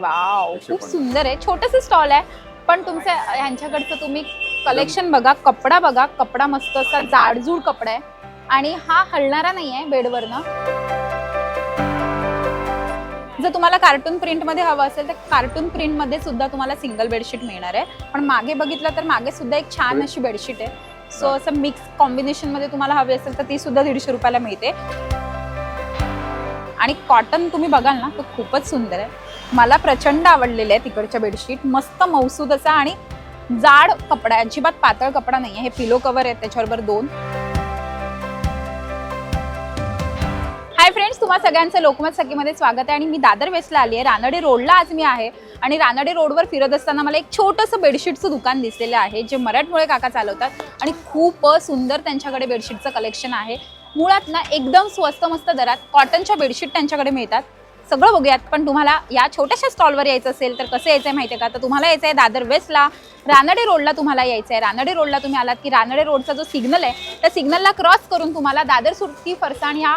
Wow खूप. सुंदर आहे. छोटस स्टॉल आहे पण तुमचं ह्यांच्याकडचं तुम्ही कलेक्शन बघा कपडा बघा कपडा मस्त असा जाडजूड कपडा आहे. आणि हा हलणारा नाही आहे बेडवरनं. जर तुम्हाला कार्टून प्रिंटमध्ये हवं असेल तर कार्टून प्रिंटमध्ये सुद्धा तुम्हाला सिंगल बेडशीट मिळणार आहे. पण मागे बघितलं तर मागे सुद्धा एक छान अशी बेडशीट आहे. सो असं मिक्स कॉम्बिनेशनमध्ये तुम्हाला हवी असेल तर ती सुद्धा दीडशे रुपयाला मिळते. आणि कॉटन तुम्ही बघाल ना तो खूपच सुंदर आहे. मला प्रचंड आवडलेले आहे तिकडच्या बेडशीट मस्त मौसूद असा आणि जाड कपडा आहे अजिबात पातळ कपडा नाही आहे हे पिलो कवर आहे त्याच्याबरोबर दोन. हाय फ्रेंड्स तुम्हा सगळ्यांचं लोकमत सखीमध्ये स्वागत आहे आणि मी दादर वेस्टला आली आहे. रानडे रोडला आज मी आहे आणि रानडे रोडवर फिरत असताना मला एक छोटंसं बेडशीटचं दुकान दिसलेलं आहे जे मराठमोळे काका चालवतात आणि खूप सुंदर त्यांच्याकडे बेडशीटचं कलेक्शन आहे. मुळात ना एकदम स्वस्त मस्त दरात कॉटनच्या बेडशीट त्यांच्याकडे मिळतात. सगळं बघूयात. पण तुम्हाला या छोट्याशा स्टॉलवर यायचं असेल तर कसं यायचं आहे माहिती आहे का? तर तुम्हाला यायचं आहे दादर वेस्टला. रानडे रोडला तुम्हाला यायचं आहे रानडे रोडला तुम्ही आलात की रानडे रोडचा जो सिग्नल आहे त्या सिग्नलला क्रॉस करून तुम्हाला दादर सुरती फरसाण ह्या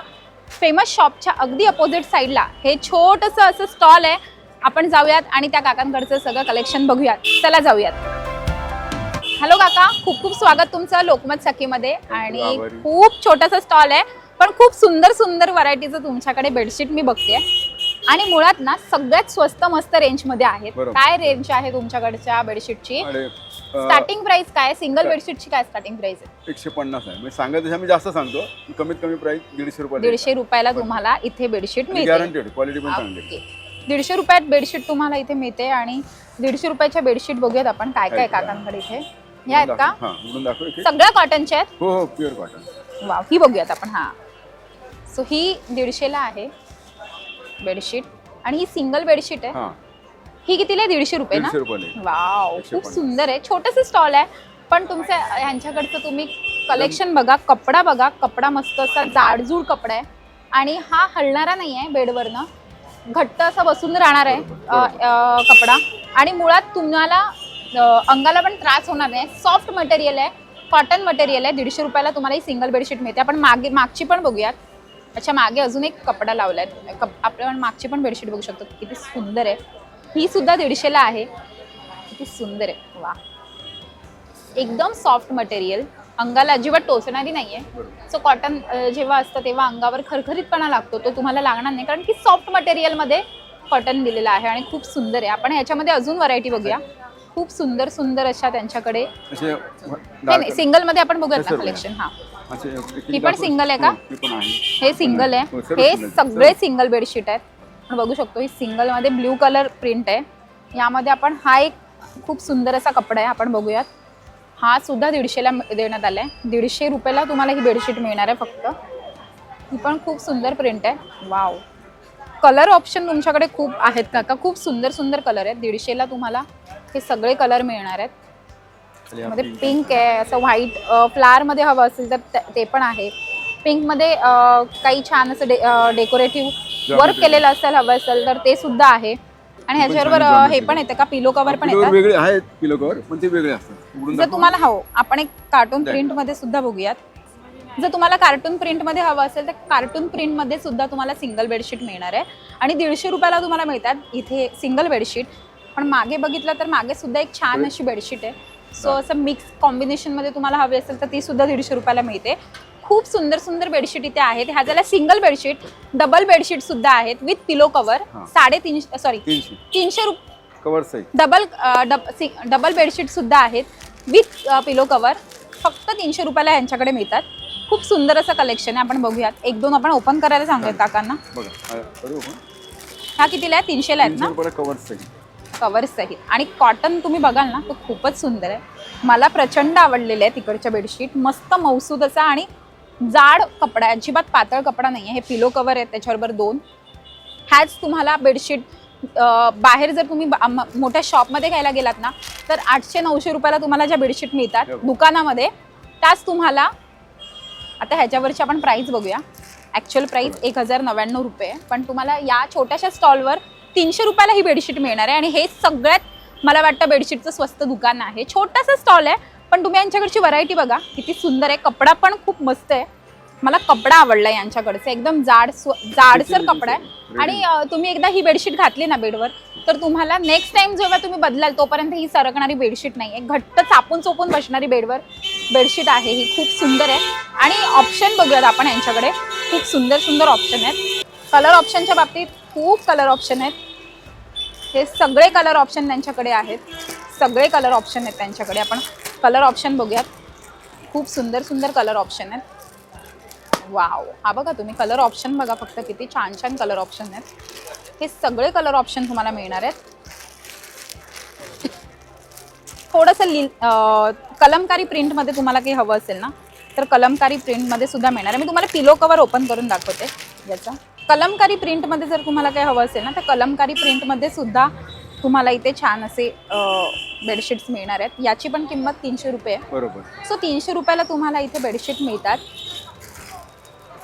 फेमस शॉपच्या अगदी अपोजिट साईडला हे छोटंसं असं स्टॉल आहे. आपण जाऊयात आणि त्या काकांकडचं सगळं कलेक्शन बघूयात. चला जाऊयात. हॅलो काका खूप खूप स्वागत तुमचं लोकमत सखीमध्ये. आणि. खूप छोटासा स्टॉल आहे पण खूप सुंदर सुंदर व्हरायटीचं तुमच्याकडे बेडशीट मी बघते. आणि मुळात ना सगळ्यात स्वस्त मस्त रेंजमध्ये आहेत. बरोबर. काय रेंज आहे तुमच्याकडच्या बेडशीटची आणि अं, स्टार्टिंग प्राइस काय? सिंगल बेडशीटची काय स्टार्टिंग प्राइस आहे? एकशे पन्नास आहे. मी सांगत तसं मी जास्त सांगतो कमीत कमी प्राइस दीडशे रुपये दीडशे रुपयाला तुम्हाला इथे बेडशीट मिळते. गॅरंटेड क्वालिटी पण चांगली. ओके. दीडशे रुपयात बेडशीट तुम्हाला इथे मिळते आणि दीडशे रुपयाच्या बेडशीट बघूयात आपण काय काय आहेत का? काकांकडे इथे. ह्या आहेत का? हा उघडून दाखव एक एक. सगळ्या कॉटनच्या आहेत? हो हो प्युअर कॉटन वाव ही बघूयात आपण हा. सो ही दीडशेला आहे. बेडशीट. आणि ही सिंगल बेडशीट आहे. हा. ही कितीला आहे? दीडशे रुपये ना? दीडशे वाव खूप पन्नास. सुंदर आहे. छोटस स्टॉल आहे. पण तुमचं ह्यांच्याकडचं तुम्ही कलेक्शन बघा कपडा बघा. कपडा मस्त असा जाडजूड कपडा आहे. आणि हा हलणारा नाही आहे बेडवरनं. घट्ट असा बसून राहणार आहे बरोबर, अ, अ, कपडा. आणि मुळात तुम्हाला अ, अंगाला पण त्रास होणार नाही. सॉफ्ट मटेरियल आहे. कॉटन मटेरियल आहे. दीडशे रुपयाला तुम्हाला ही सिंगल बेडशीट मिळते. आपण मागे मागची पण बघूयात. अच्छा मागे अजून एक कपडा लावलाय. कप आपण मागची पण बेडशीट बघू शकतो. किती सुंदर आहे. ही सुद्धा दीडशेला आहे. किती सुंदर आहे. वा एकदम सॉफ्ट मटेरियल अंगाला अजिबात टोचणारी नाहीये. बरोबर सो कॉटन जेव्हा असतं तेव्हा अंगावर खरखरीतपणा लागतो. तो तुम्हाला लागणार नाही. कारण की सॉफ्ट मटेरियलमध्ये कॉटन दिलेलं आहे आणि खूप सुंदर आहे. आपण ह्याच्यामध्ये अजून व्हरायटी बघूया. खूप सुंदर सुंदर अशा त्यांच्याकडे नाही नाही सिंगलमध्ये आपण बघूयात ना. कलेक्शन हा. ही पण single आहे का? हो, ही आहे. हे सिंगल हो, आहे हे single. सगळे. सिंगल बेडशीट आहेत. आपण बघू शकतो ही सिंगलमध्ये ब्ल्यू कलर प्रिंट आहे. यामध्ये आपण हा एक खूप सुंदर असा कपडा आहे आपण बघूयात. हा सुद्धा दीडशेला देण्यात आलाय. दीडशे रुपयाला तुम्हाला ही बेडशीट मिळणार आहे फक्त. ही पण खूप सुंदर प्रिंट आहे. वाव कलर ऑप्शन तुमच्याकडे खूप आहेत काका. खूप सुंदर सुंदर कलर आहेत. दीडशेला तुम्हाला हे सगळे कलर मिळणार आहेत. हा मध्ये. पिंक आहे असं व्हाईट फ्लावर मध्ये हवं असेल तर ते- पण आहे पिंकमध्ये काही छान असं डेकोरेटिव्ह वर्क. केलेलं असेल हवं असेल तर ते सुद्धा आहे आणि ह्याच्याबरोबर हे. पण येतं का पिलो कवर पण येतात वेगळे आहेत पिलो कवर पण ते वेगळे असतात जर. तुम्हाला हवं आपण एक कार्टून. प्रिंटमध्ये सुद्धा बघूयात जर तुम्हाला कार्टून प्रिंटमध्ये हवं असेल तर कार्टून प्रिंटमध्ये सुद्धा तुम्हाला सिंगल बेडशीट मिळणार आहे आणि दीडशे रुपयाला तुम्हाला मिळतात इथे सिंगल बेडशीट पण मागे बघितलं तर मागे सुद्धा एक छान अशी बेडशीट आहे सो असं मिक्स कॉम्बिनेशनमध्ये तुम्हाला हवी असेल तर ती सुद्धा दीडशे रुपयाला मिळते. खूप सुंदर सुंदर बेडशीट इथे आहेत. ह्या झाल्या सिंगल बेडशीट डबल बेडशीट सुद्धा आहेत विथ पिलो कवर हा. साडेतीनशे सॉरी तीनशे. रुपये डबल डबल बेडशीट सुद्धा आहेत विथ पिलो कवर फक्त तीनशे रुपयाला यांच्याकडे मिळतात. खूप सुंदर असं कलेक्शन आहे. आपण बघूयात. एक दोन आपण ओपन करायला सांगूयात काकांना. हा, कितीला आहे? तीनशेला आहेत ना? कवर सही कवर्स सहित आणि कॉटन तुम्ही बघाल ना तो खूपच सुंदर आहे. मला प्रचंड आवडलेले आहे तिकडच्या बेडशीट मस्त मौसूद असा आणि जाड कपडा आहे. अजिबात पातळ कपडा नाही आहे हे पिलो कवर आहे त्याच्याबरोबर दोन. ह्याच तुम्हाला बेडशीट बाहेर जर तुम्ही मोठ्या शॉपमध्ये घ्यायला गेलात ना तर आठशे नऊशे रुपयाला तुम्हाला ज्या बेडशीट मिळतात हो. दुकानामध्ये त्याच तुम्हाला आता ह्याच्यावरची आपण प्राईस बघूया. ॲक्च्युअल प्राईस एक हजार नव्याण्णव रुपये. पण तुम्हाला या छोट्याशा स्टॉलवर तीनशे रुपयाला ही बेडशीट मिळणार आहे. आणि हे सगळ्यात मला वाटतं बेडशीटचं स्वस्त दुकान आहे. छोटासा स्टॉल आहे पण तुम्ही यांच्याकडची व्हरायटी बघा. किती सुंदर आहे. कपडा पण खूप मस्त आहे. मला कपडा आवडला यांच्याकडचा. एकदम जाड स्व- जाडसर कपडा आहे. आणि तुम्ही एकदा ही बेडशीट घातली ना बेडवर तर तुम्हाला नेक्स्ट टाइम जेव्हा तुम्ही बदलाल तोपर्यंत ही सरकणारी बेडशीट नाही आहे. घट्ट चापून चोपून बसणारी बेडवर बेडशीट आहे ही. खूप सुंदर आहे. आणि ऑप्शन बघूयात आपण यांच्याकडे. खूप सुंदर सुंदर ऑप्शन आहेत. कलर ऑप्शनच्या बाबतीत खूप कलर ऑप्शन आहेत. हे सगळे कलर ऑप्शन त्यांच्याकडे आहेत. सगळे कलर ऑप्शन आहेत त्यांच्याकडे. आपण कलर ऑप्शन बघूयात. खूप सुंदर सुंदर कलर ऑप्शन आहेत. वाव हा बघा तुम्ही कलर ऑप्शन बघा फक्त किती छान छान कलर ऑप्शन आहेत. हे सगळे कलर ऑप्शन तुम्हाला मिळणार आहेत. थोडंसं लि कलमकारी प्रिंटमध्ये तुम्हाला काही हवं असेल ना तर कलमकारी प्रिंटमध्ये सुद्धा मिळणार आहे. मी तुम्हाला पिलो कवर ओपन करून दाखवते. याचा. कलमकारी प्रिंटमध्ये जर तुम्हाला काही हवं असेल ना तर कलमकारी प्रिंटमध्ये सुद्धा तुम्हाला इथे छान असे बेडशीट्स मिळणार आहेत. याची पण किंमत तीनशे रुपये आहे. बरोबर. सो तीनशे रुपयाला तुम्हाला इथे बेडशीट मिळतात.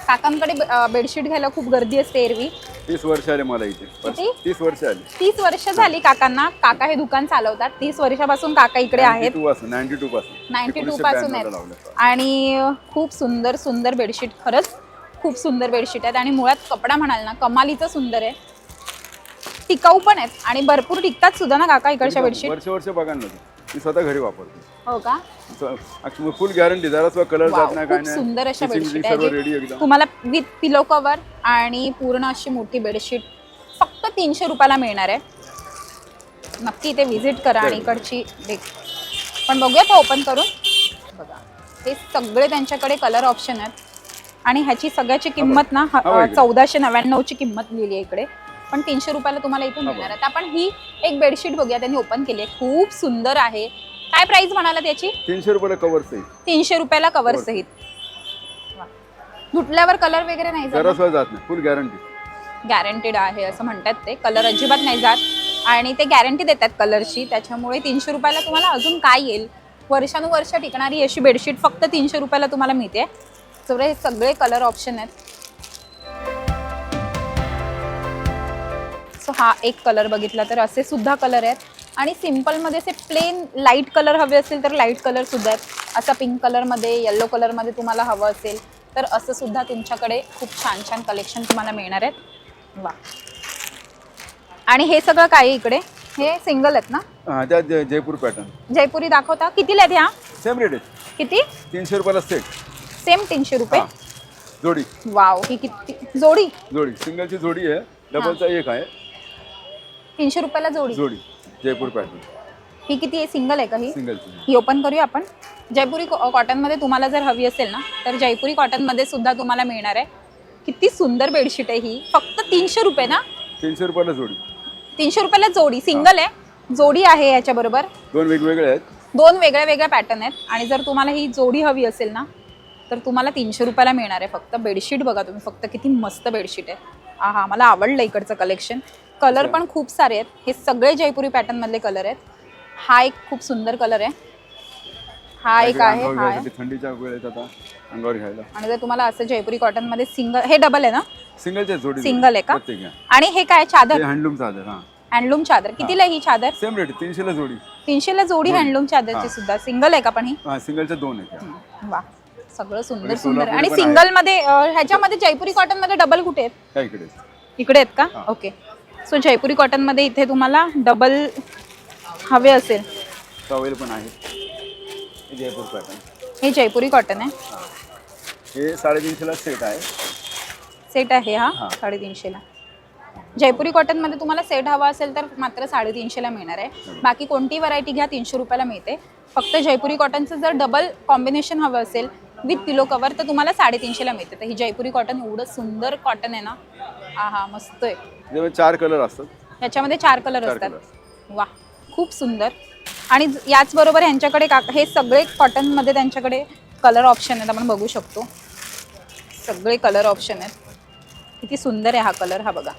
काकांकडे बेडशीट घ्यायला खूप गर्दी असते एरवी. तीस वर्ष आले मला इथे. किती? तीस वर्ष आली. तीस वर्ष झाली काकांना. काका हे दुकान चालवतात. तीस वर्षापासून काका इकडे आहेत. टू पासून नाईन्टी टू पासून. 92 एकोणीसशे पासून ब्याण्णवला आहेत. आणि खूप सुंदर सुंदर बेडशीट. खरंच खूप सुंदर बेडशीट आहेत. आणि मुळात कपडा म्हणाल ना कमालीचं सुंदर आहे. टिकाऊ पण आहेत. आणि भरपूर टिकतात सुद्धा ना काका इकडच्या बेडशीट? वर्ष वर्ष बघा ना. मी स्वतः घरी वापरतो. हो का? फुल गॅरंटी जरा कलर जात नाही काय खूप नाही. सुंदर अशा Stitching बेडशीट सर्व आहे एकदम. तुम्हाला विथ पिलो कवर आणि पूर्ण अशी मोठी बेडशीट फक्त तीनशे रुपयाला मिळणार आहे. नक्की इथे व्हिजिट करा आणि इकडची देख पण बघूया तो ओपन करून. बघा. हे सगळे त्यांच्याकडे कलर ऑप्शन आहेत. आणि ह्याची सगळ्याची किंमत ना. चौदाशे नव्याण्णवची किंमत लिहिली आहे इकडे. पण तीनशे रुपयाला तुम्हाला इथे मिळणार आहे. आपण ही एक बेडशीट बघूया. त्यांनी ओपन केली आहे. खूप सुंदर आहे. काय प्राइस म्हणाला त्याची तीनशे रुपयाला कवर सही तीनशे रुपयाला कवर सहित. वा. धुतल्यावर कलर वगैरे नाही जात सुद्धा जात नाही. फुल गॅरंटी गॅरंटेड आहे असं म्हणतात ते. कलर अजिबात नाही जात. आणि ते गॅरंटी देतात कलरची त्याच्यामुळे तीनशे रुपयाला तुम्हाला अजून काय येईल? वर्षानुवर्ष टिकणारी अशी बेडशीट फक्त तीनशे रुपयाला तुम्हाला मिळते. तर हे सगळे कलर ऑप्शन आहेत. सो हा एक कलर बघितला तर असे सुद्धा कलर आहेत. आणि सिम्पलमध्ये असे प्लेन लाइट कलर हवे असेल तर लाइट कलर सुद्धा आहेत. असा पिंक कलरमध्ये येल्लो कलरमध्ये तुम्हाला हवं असेल तर असं सुद्धा तुमच्याकडे खूप छान छान कलेक्शन तुम्हाला मिळणार आहेत. वा. आणि हे सगळं काय इकडे? हे सिंगल आहेत ना? हा जयपूर पॅटर्न जयपुरी दाखवता. कितीला आहेत ह्या? सेम रेट आहे किती? तीनशे रुपयाला सेट सेम तीनशे रुपये. हा. जोडी. वाव ही किती जोडी. जोडी. सिंगलची जोडी आहे. डबलचा एक आहे. तीनशे रुपयाला जोडी. जोडी. जयपूर पॅटर्न. ही किती आहे? सिंगल आहे का ही? सिंगलची. ही ओपन करूया आपण. जयपुरी कॉ- कॉटनमध्ये तुम्हाला जर हवी असेल ना तर जयपुरी कॉटनमध्ये सुद्धा तुम्हाला मिळणार आहे. किती सुंदर बेडशीट आहे ही. फक्त तीनशे रुपये ना? तीनशे रुपयाला जोडी. तीनशे रुपयाला जोडी. सिंगल आहे. जोडी आहे याच्याबरोबर. दोन वेगवेगळे आहेत. दोन वेगळ्या वेगळ्या पॅटर्न आहेत. आणि जर तुम्हाला ही जोडी हवी असेल ना तर तुम्हाला तीनशे रुपयाला मिळणार आहे. फक्त बेडशीट बघा तुम्ही. फक्त किती मस्त बेडशीट आहे. हा हा मला आवडलं इकडचं कलेक्शन कलर पण खूप सारे आहेत. हे सगळे जयपुरी पॅटर्नमधले कलर आहेत. हा एक खूप सुंदर कलर आहे. हा एक आहे अंगावर हा आहे. घ्यायसाठी थंडीच्या वेळेत आता अंगावर घ्यायला. आणि जर तुम्हाला असं जयपुरी कॉटनमध्ये सिंगल हे डबल आहे ना? सिंगलच्या जोडी सिंगल आहे का? प्रत्येक. आणि हे काय चादर? हँडलूम चादर हा. हँडलूम चादर. कितीला आहे ही चादर? सेम रेट तीनशेला जोडी. तीनशेला जोडी हँडलूम चादरची. सुद्धा. सिंगल आहे का पण ही? हा सिंगलच्या दोन आहेत ह्या. वा. सगळं सुंदर आणि सुंदर. आहे. आणि सिंगलमध्ये अं, ह्याच्यामध्ये जयपुरी कॉटनमध्ये डबल कुठे आहेत? इकडे इकडे आहेत का? हा. ओके. सो जयपुरी कॉटनमध्ये इथे तुम्हाला डबल हवे असेल. टॉवेल पण आहे. हे जयपूर पॅटर्न हे जयपुरी कॉटन आहे. हे. साडेतीनशेला सेट आहे. सेट आहे हा? हा. साडेतीनशेला. जयपुरी कॉटनमध्ये तुम्हाला सेट हवा असेल तर मात्र साडेतीनशेला मिळणार आहे. बाकी कोणती व्हरायटी घ्या तीनशे रुपयाला मिळते. फक्त जयपुरी कॉटनचं जर डबल कॉम्बिनेशन हवं असेल विथ पिलो कवर तर तुम्हाला साडेतीनशेला मिळते. तर ही जयपुरी कॉटन एवढं सुंदर कॉटन आहे ना? हा हा मस्त आहे. त्याच्यामध्ये चार कलर असतात. ह्याच्यामध्ये चार कलर चार असतात. वा खूप सुंदर. आणि ज- याचबरोबर ह्यांच्याकडे का हे सगळे कॉटनमध्ये त्यांच्याकडे कलर ऑप्शन आहेत आपण बघू शकतो. सगळे कलर ऑप्शन आहेत. किती सुंदर आहे हा कलर हा बघा.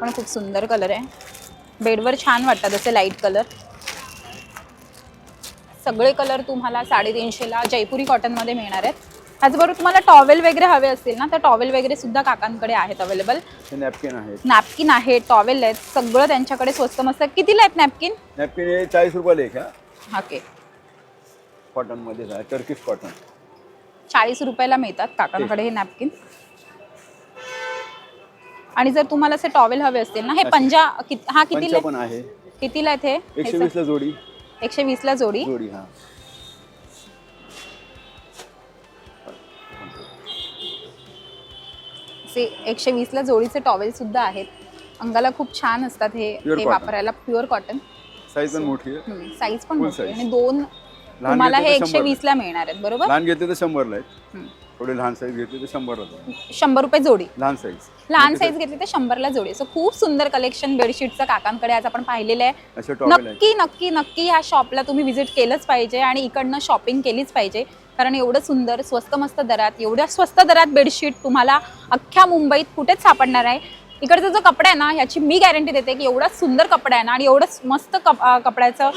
पण खूप सुंदर कलर आहे. बेडवर छान वाटतात असे लाइट कलर सगळे कलर तुम्हाला साडेतीनशेला जयपुरी कॉटनमध्ये मिळणार आहेत. त्याचबरोबर तुम्हाला टॉवेल वगैरे हवे असतील ना तर टॉवेल वगैरे सुद्धा काकांकडे आहेत अवेलेबल नॅपकिन आहेत. नॅपकिन आहे टॉवेल आहेत सगळं त्यांच्याकडे स्वस्त मस्त कितीला आहेत नॅपकिन नॅपकिन हे चाळीस रुपयाला एक ओके कॉटनमध्येच आहे टर्किश कॉटन चाळीस रुपयाला मिळतात काकांकडे हे नॅपकिन आणि जर तुम्हाला असे टॉवेल हवे असतील ना हे. पंजा कित- हा कितीला आहे. कितीला आहेत हे? एकशे ह्याचं? वीस ला जोडी. एकशे वीस ला जोडी हा एकशे वीस ला जोडीचे टॉवेल सुद्धा आहेत अंगाला खूप छान असतात हे Pure हे cotton. वापरायला प्युअर कॉटन साईज पण मोठी आहे साईज पण Full मोठी आहे. size. आणि दोन तुम्हाला हे एकशे. वीस ला मिळणार आहेत बरोबर? लहान घेतले तर शंभरला आहेत. थोडे लहान साईज घेतले तर शंभरला जाईल. शंभर रुपये जोडी. लहान साईज लहान साईज घेतली तर शंभरला जोडी. सो खूप सुंदर कलेक्शन बेडशीटचं काकांकडे आज आपण पाहिलेलं आहे. असे टॉवेल आहेत नक्की नक्की नक्की ह्या शॉपला तुम्ही व्हिजिट केलंच पाहिजे आणि इकडनं शॉपिंग केलीच पाहिजे. कारण एवढं सुंदर स्वस्त मस्त दरात एवढ्या स्वस्त दरात बेडशीट तुम्हाला अख्ख्या मुंबईत कुठेच सापडणार आहे. इकडचा जो कपडा आहे ना ह्याची मी गॅरंटी देते की एवढा सुंदर कपडा आहे ना आणि एवढं मस्त कप कपड्याचं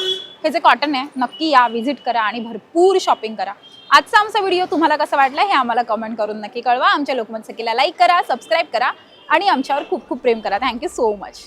हे जे कॉटन आहे नक्की या व्हिजिट करा आणि भरपूर शॉपिंग करा. आजचा आमचा व्हिडिओ तुम्हाला कसा वाटला हे आम्हाला कमेंट करून नक्की कळवा. आमच्या लोकमत सखीला लाईक करा सबस्क्राईब करा आणि आमच्यावर खूप खूप प्रेम करा. Thank you so much